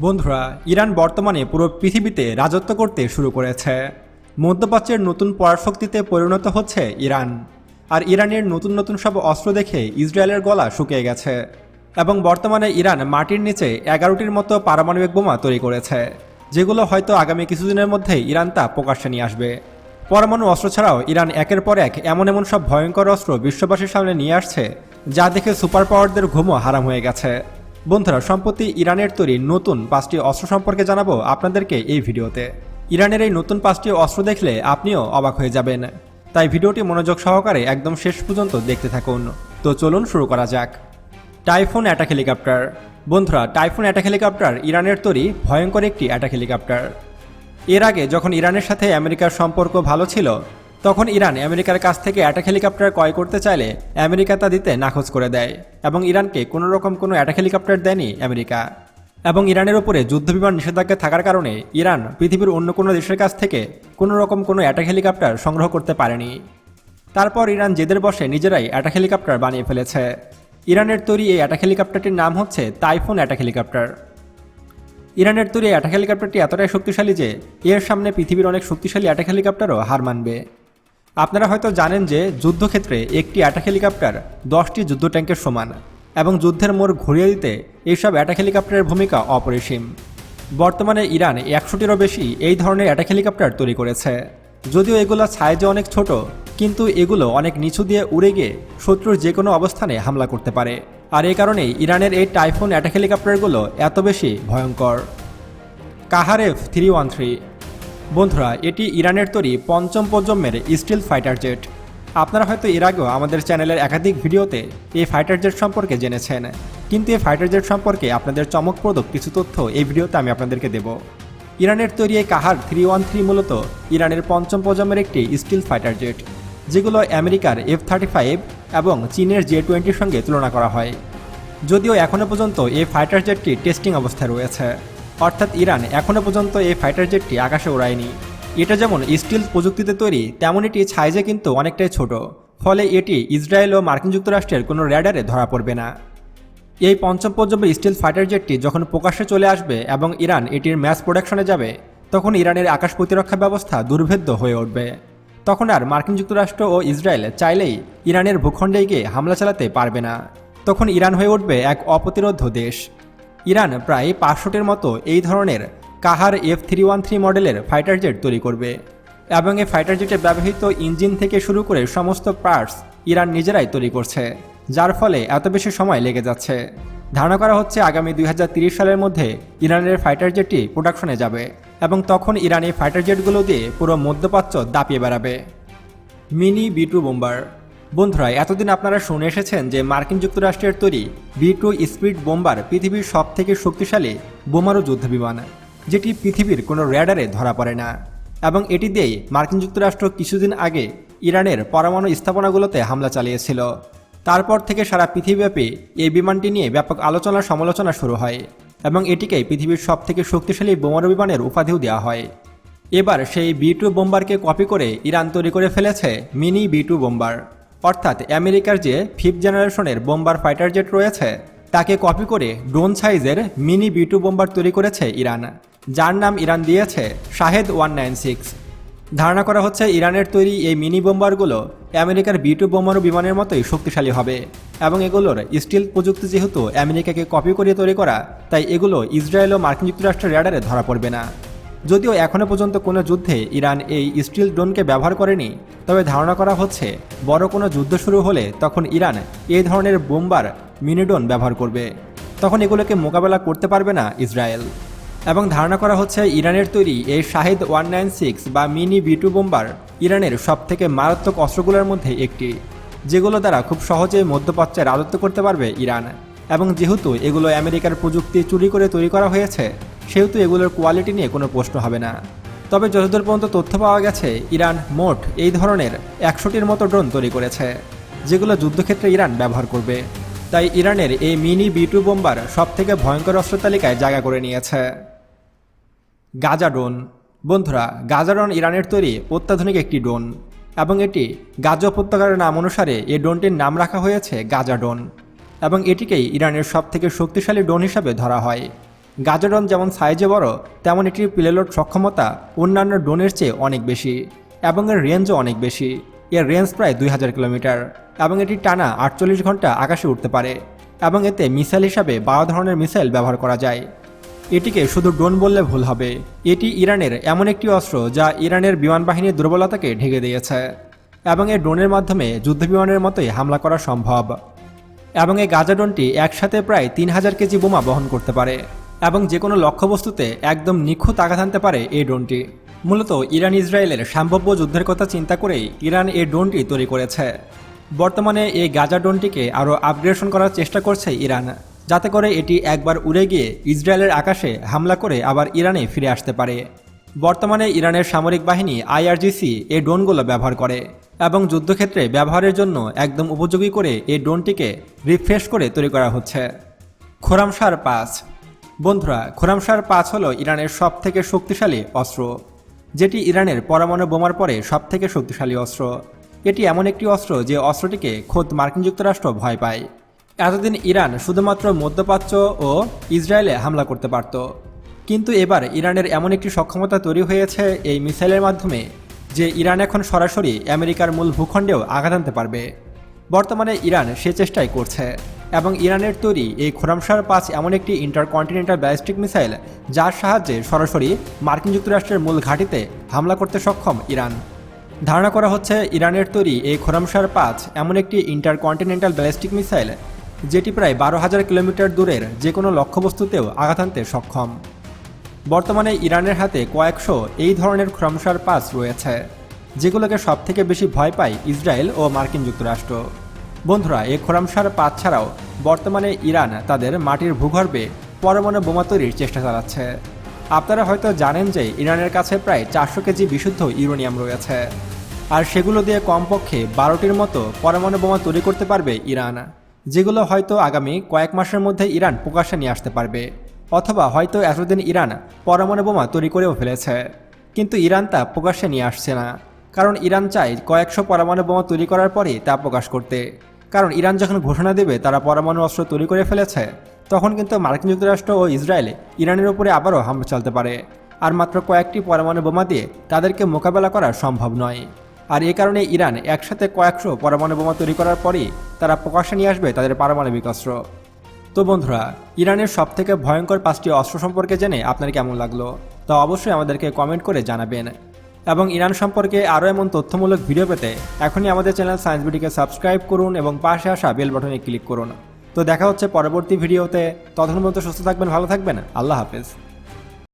বন্ধুরা, ইরান বর্তমানে পুরো পৃথিবীতে রাজত্ব করতে শুরু করেছে। মধ্যপ্রাচ্যের নতুন পরাশক্তিতে পরিণত হচ্ছে ইরান। আর ইরানের নতুন নতুন সব অস্ত্র দেখে ইসরায়েলের গলা শুকিয়ে গেছে। এবং বর্তমানে ইরান মাটির নিচে এগারোটির মতো পারমাণবিক বোমা তৈরি করেছে, যেগুলো হয়তো আগামী কিছুদিনের মধ্যেই ইরান তা প্রকাশ্যে নিয়ে আসবে। পরমাণু অস্ত্র ছাড়াও ইরান একের পর এক এমন এমন সব ভয়ঙ্কর অস্ত্র বিশ্ববাসীর সামনে নিয়ে আসছে, যা দেখে সুপার পাওয়ারদের ঘুমও হারাম হয়ে গেছে। বন্ধুরা, সম্প্রতি ইরানের তৈরি নতুন পাঁচটি অস্ত্র সম্পর্কে জানাব আপনাদেরকে এই ভিডিওতে। ইরানের এই নতুন পাঁচটি অস্ত্র দেখলে আপনিও অবাক হয়ে যাবেন। তাই ভিডিওটি মনোযোগ সহকারে একদম শেষ পর্যন্ত দেখতে থাকুন। তো চলুন শুরু করা যাক। Typhoon attack helicopter. বন্ধুরা, টাইফুন অ্যাটাক হেলিকপ্টার ইরানের তৈরি ভয়ঙ্কর একটি অ্যাটাক হেলিকপ্টার। এর আগে যখন ইরানের সাথে আমেরিকার সম্পর্ক ভালো ছিল তখন ইরান আমেরিকার কাছ থেকে অ্যাটাক হেলিকপ্টার ক্রয় করতে চাইলে আমেরিকা তা দিতে নাকচ করে দেয় এবং ইরানকে কোনো রকম কোনো অ্যাটাক হেলিকপ্টার দেয়নি আমেরিকা। এবং ইরানের উপরে যুদ্ধবিমান নিষেধাজ্ঞা থাকার কারণে ইরান পৃথিবীর অন্য কোনো দেশের কাছ থেকে কোনো রকম কোনো অ্যাটাক হেলিকপ্টার সংগ্রহ করতে পারেনি। তারপর ইরান জেদের বসে নিজেরাই অ্যাটাক হেলিকপ্টার বানিয়ে ফেলেছে। ইরানের তৈরি এই অ্যাটাক হেলিকপ্টারটির নাম হচ্ছে তাইফুন অ্যাটাক হেলিকপ্টার। ইরানের তৈরি অ্যাটাক হেলিকপ্টারটি এতটাই শক্তিশালী যে এর সামনে পৃথিবীর অনেক শক্তিশালী অ্যাটাক হেলিকপ্টারও হার মানবে। আপনারা হয়তো জানেন যে যুদ্ধক্ষেত্রে একটি অ্যাটাক হেলিকপ্টার দশটি যুদ্ধ ট্যাঙ্কের সমান, এবং যুদ্ধের মোড় ঘুরিয়ে দিতে এইসব অ্যাটাক হেলিকপ্টারের ভূমিকা অপরিসীম। বর্তমানে ইরান একশোটিরও বেশি এই ধরনের অ্যাটাক হেলিকপ্টার তৈরি করেছে। যদিও এগুলো সাইজে অনেক ছোট, কিন্তু এগুলো অনেক নিচু দিয়ে উড়ে গিয়ে শত্রুর যে কোনো অবস্থানে হামলা করতে পারে। আর এই কারণেই ইরানের এই টাইফুন অ্যাটাক হেলিকপ্টারগুলো এত বেশি ভয়ঙ্কর। কাহারেফ থ্রি ওয়ান থ্রি বন্ধুরা, এটি ইরানের তৈরি পঞ্চম প্রজন্মের স্টিল ফাইটার জেট। আপনারা হয়তো এর আগেও আমাদের চ্যানেলের একাধিক ভিডিওতে এই ফাইটার জেট সম্পর্কে জেনেছেন। কিন্তু এই ফাইটার জেট সম্পর্কে আপনাদের চমকপ্রদ কিছু তথ্য এই ভিডিওতে আমি আপনাদেরকে দেব। ইরানের তৈরি এই কাহার থ্রি ওয়ান থ্রি মূলত ইরানের পঞ্চম প্রজন্মের একটি স্টিল ফাইটার জেট, যেগুলো আমেরিকার এফ থার্টি ফাইভ এবং চীনের জে টোয়েন্টির সঙ্গে তুলনা করা হয়। যদিও এখনও পর্যন্ত এই ফাইটার জেটটি টেস্টিং অবস্থায় রয়েছে। অর্থাৎ ইরান এখনও পর্যন্ত এই ফাইটার জেটটি আকাশে ওড়ায়নি এটা যেমন স্টিল প্রযুক্তিতে তৈরি, তেমন এটি সাইজে কিন্তু অনেকটাই ছোট। ফলে এটি ইসরায়েল ও মার্কিন যুক্তরাষ্ট্রের কোনো র্যাডারে ধরা পড়বে না। এই পঞ্চম প্রজন্মের স্টিল ফাইটার জেটটি যখন প্রকাশ্যে চলে আসবে এবং ইরান এটির ম্যাস প্রোডাকশনে যাবে, তখন ইরানের আকাশ প্রতিরক্ষা ব্যবস্থা দুর্ভেদ্য হয়ে উঠবে। তখন আর মার্কিন যুক্তরাষ্ট্র ও ইসরায়েল চাইলেই ইরানের ভূখণ্ডে গিয়ে হামলা চালাতে পারবে না। তখন ইরান হয়ে উঠবে এক অপ্রতিরোধ দেশ। ইরান প্রায় পাঁচশোটির মতো এই ধরনের Qaher F three one three মডেলের ফাইটার জেট তৈরি করবে। এবং এই ফাইটার জেটে ব্যবহৃত ইঞ্জিন থেকে শুরু করে সমস্ত পার্টস ইরান নিজেরাই তৈরি করছে, যার ফলে এত বেশি সময় লেগে যাচ্ছে। ধারণা করা হচ্ছে আগামী দুই সালের মধ্যে ইরানের ফাইটার জেটটি প্রোডাকশনে যাবে এবং তখন ইরান ফাইটার জেটগুলো দিয়ে পুরো মধ্যপ্রাচ্য দাপিয়ে বেড়াবে। মিনি বি টু বোম্বার বন্ধুরা, এতদিন আপনারা শুনে এসেছেন যে মার্কিন যুক্তরাষ্ট্রের তৈরি বি টু স্পিড বোম্বার পৃথিবীর সব থেকে শক্তিশালী বোমারু যুদ্ধ বিমান যেটি পৃথিবীর কোনো র্যাডারে ধরা পড়ে না। এবং এটি দিয়েই মার্কিন যুক্তরাষ্ট্র কিছুদিন আগে ইরানের পরমাণু স্থাপনাগুলোতে হামলা চালিয়েছিল। তারপর থেকে সারা পৃথিবীব্যাপী এই বিমানটি নিয়ে ব্যাপক আলোচনা সমালোচনা শুরু হয় এবং এটিকে পৃথিবীর সব থেকে শক্তিশালী বোমারু বিমানের উপাধিও দেওয়া হয়। এবার সেই বি টু বোম্বারকে কপি করে ইরান তৈরি করে ফেলেছে মিনি বি টু বোম্বার। অর্থাৎ আমেরিকার যে ফিফথ জেনারেশনের বোম্বার ফাইটার জেট রয়েছে, তাকে কপি করে ড্রোন সাইজের মিনি বি টু বোম্বার তৈরি করেছে ইরান, যার নাম ইরান দিয়েছে শাহেদ ওয়ান নাইন সিক্স। ধারণা করা হচ্ছে ইরানের তৈরি এই মিনি বোম্বারগুলো আমেরিকার বি টু বোমারু বিমানের মতোই শক্তিশালী হবে, এবং এগুলোর স্টিল প্রযুক্তি যেহেতু আমেরিকাকে কপি করে তৈরি করা, তাই এগুলো ইসরায়েল ও মার্কিন যুক্তরাষ্ট্রের র্যাডারে ধরা পড়বে না। যদিও এখনও পর্যন্ত কোনো যুদ্ধে ইরান এই স্টিল ড্রোনকে ব্যবহার করেনি, তবে ধারণা করা হচ্ছে বড় কোনো যুদ্ধ শুরু হলে তখন ইরান এই ধরনের বোম্বার মিনিডোন ব্যবহার করবে। তখন এগুলোকে মোকাবেলা করতে পারবে না ইসরায়েল। এবং ধারণা করা হচ্ছে ইরানের তৈরি এই শাহিদ ওয়ান নাইন সিক্স বা মিনি বি টু বোম্বার ইরানের সবথেকে মারাত্মক অস্ত্রগুলোর মধ্যে একটি, যেগুলো দ্বারা খুব সহজে মধ্যপ্রাচ্যে রাজত্ব করতে পারবে ইরান। এবং যেহেতু এগুলো আমেরিকার প্রযুক্তি চুরি করে তৈরি করা হয়েছে সেহেতু এগুলোর কোয়ালিটি নিয়ে কোনো প্রশ্ন হবে না। তবে যতদূর পর্যন্ত তথ্য পাওয়া গেছে, ইরান মোট এই ধরনের একশোটির মতো ড্রোন তৈরি করেছে, যেগুলো যুদ্ধক্ষেত্রে ইরান ব্যবহার করবে। তাই ইরানের এই মিনি বি টু বোম্বার সবথেকে ভয়ঙ্কর অস্ত্র তালিকায় জায়গা করে নিয়েছে। Gaza drone. বন্ধুরা, গাজা ড্রোন ইরানের তৈরি অত্যাধুনিক একটি ড্রোন এবং এটি গাজা উপত্যকার নাম অনুসারে এই ড্রোনটির নাম রাখা হয়েছে গাজা ড্রোন এবং এটিকেই ইরানের সবথেকে শক্তিশালী ড্রোন হিসাবে ধরা হয়। গাজা যেমন সাইজে বড়, তেমন এটির পিলেলোড সক্ষমতা অন্যান্য ড্রোনের চেয়ে অনেক বেশি এবং এর রেঞ্জও অনেক বেশি। এর রেঞ্জ প্রায় দুই হাজার কিলোমিটার এবং এটি টানা আটচল্লিশ ঘণ্টা আকাশে উঠতে পারে এবং এতে মিসাইল হিসাবে বারো ধরনের মিসাইল ব্যবহার করা যায়। এটিকে শুধু ড্রোন বললে ভুল হবে। এটি ইরানের এমন একটি অস্ত্র যা ইরানের বিমান বাহিনীর দুর্বলতাকে ঢেকে দিয়েছে এবং এই ড্রোনের মাধ্যমে যুদ্ধবিমানের মতোই হামলা করা সম্ভব এবং এই গাজা ড্রোনটি একসাথে প্রায় তিন হাজার কেজি বোমা বহন করতে পারে। এবং যে কোনো লক্ষ্যবস্তুতে একদম নিখুঁত আঘাত আনতে পারে এই ড্রোনটি। মূলত ইরান ইসরায়েলের সম্ভাব্য যুদ্ধের কথা চিন্তা করেই ইরান এই ড্রোনটি তৈরি করেছে। বর্তমানে এই গাজা ড্রোনটিকে আরও আপগ্রেডেশন করার চেষ্টা করছে ইরান, যাতে করে এটি একবার উড়ে গিয়ে ইসরায়েলের আকাশে হামলা করে আবার ইরানে ফিরে আসতে পারে। বর্তমানে ইরানের সামরিক বাহিনী আইআরজিসি এই ড্রোনগুলো ব্যবহার করে এবং যুদ্ধক্ষেত্রে ব্যবহারের জন্য একদম উপযোগী করে এই ড্রোনটিকে রিফ্রেশ করে তৈরি করা হচ্ছে। খোরামসার পাঁচ বন্ধুরা খোরামসার পাঁচ হল ইরানের সব থেকে শক্তিশালী অস্ত্র, যেটি ইরানের পরমাণু বোমার পরে সব থেকে শক্তিশালী অস্ত্র। এটি এমন একটি অস্ত্র যে অস্ত্রটিকে খোদ মার্কিন যুক্তরাষ্ট্র ভয় পায়। এতদিন ইরান শুধুমাত্র মধ্যপ্রাচ্য ও ইসরায়েলে হামলা করতে পারত। কিন্তু এবার ইরানের এমন একটি সক্ষমতা তৈরি হয়েছে এই মিসাইলের মাধ্যমে, যে ইরান এখন সরাসরি আমেরিকার মূল ভূখণ্ডেও আঘাত আনতে পারবে। বর্তমানে ইরান সে চেষ্টাই করছে। এবং ইরানের তৈরি এই খোরামসার পাঁচ এমন একটি ইন্টারকন্টিনেন্টাল ব্যালিস্টিক মিসাইল যার সাহায্যে সরাসরি মার্কিন যুক্তরাষ্ট্রের মূল ঘাঁটিতে হামলা করতে সক্ষম ইরান। ধারণা করা হচ্ছে ইরানের তৈরি এই খোরামসার পাঁচ এমন একটি ইন্টারকন্টিনেন্টাল ব্যালিস্টিক মিসাইল যেটি প্রায় বারো হাজার কিলোমিটার দূরের যে কোনো লক্ষ্যবস্তুতেও আঘাত আনতে সক্ষম। বর্তমানে ইরানের হাতে কয়েকশো এই ধরনের খোরামসার পাস রয়েছে, যেগুলোকে সবথেকে বেশি ভয় পায় ইসরায়েল ও মার্কিন যুক্তরাষ্ট্র। বন্ধুরা এই খোরামসার পাত ছাড়াও বর্তমানে ইরান তাদের মাটির ভূগর্ভে পরমাণু বোমা তৈরির চেষ্টা চালাচ্ছে। আপনারা হয়তো জানেন যে ইরানের কাছে প্রায় চারশো কেজি বিশুদ্ধ ইউরোনিয়াম রয়েছে। আর সেগুলো দিয়ে কমপক্ষে বারোটির মতো পরমাণু বোমা তৈরি করতে পারবে ইরান, যেগুলো হয়তো আগামী কয়েক মাসের মধ্যে ইরান প্রকাশ্যে নিয়ে আসতে পারবে। অথবা হয়তো এতদিন ইরান পরমাণু বোমা তৈরি করেও ফেলেছে। কিন্তু ইরান তা প্রকাশ্যে নিয়ে আসছে না, কারণ ইরান চায় কয়েকশো পরমাণু বোমা তৈরি করার পরে তা প্রকাশ করতে। কারণ ইরান যখন ঘোষণা দেবে তারা পরমাণু অস্ত্র তৈরি করে ফেলেছে, তখন কিন্তু মার্কিন যুক্তরাষ্ট্র ও ইসরায়েল ইরানের উপরে আবারও হামলা চালাতে পারে। আর মাত্র কয়েকটি পরমাণু বোমা দিয়ে তাদেরকে মোকাবেলা করা সম্ভব নয়। আর এ কারণে ইরান একসাথে কয়েকশো পরমাণু বোমা তৈরি করার পরেই তারা প্রকাশ্যে নিয়ে আসবে তাদের পারমাণবিক অস্ত্র। তো বন্ধুরা, ইরানের সবথেকে ভয়ঙ্কর পাঁচটি অস্ত্র সম্পর্কে জেনে আপনার কেমন লাগল? তা অবশ্যই আমাদেরকে কমেন্ট করে জানাবেন। এবং ইরান সম্পর্কে আরও এমন তথ্যমূলক ভিডিও পেতে এখনই আমাদের চ্যানেল সায়েন্স বিডিকে সাবস্ক্রাইব করুন এবং পাশে আসা বেল বাটনে ক্লিক করুন। তো দেখা হচ্ছে পরবর্তী ভিডিওতে। ততক্ষণ পর্যন্ত সুস্থ থাকবেন, ভালো থাকবেন। আল্লাহ হাফেজ।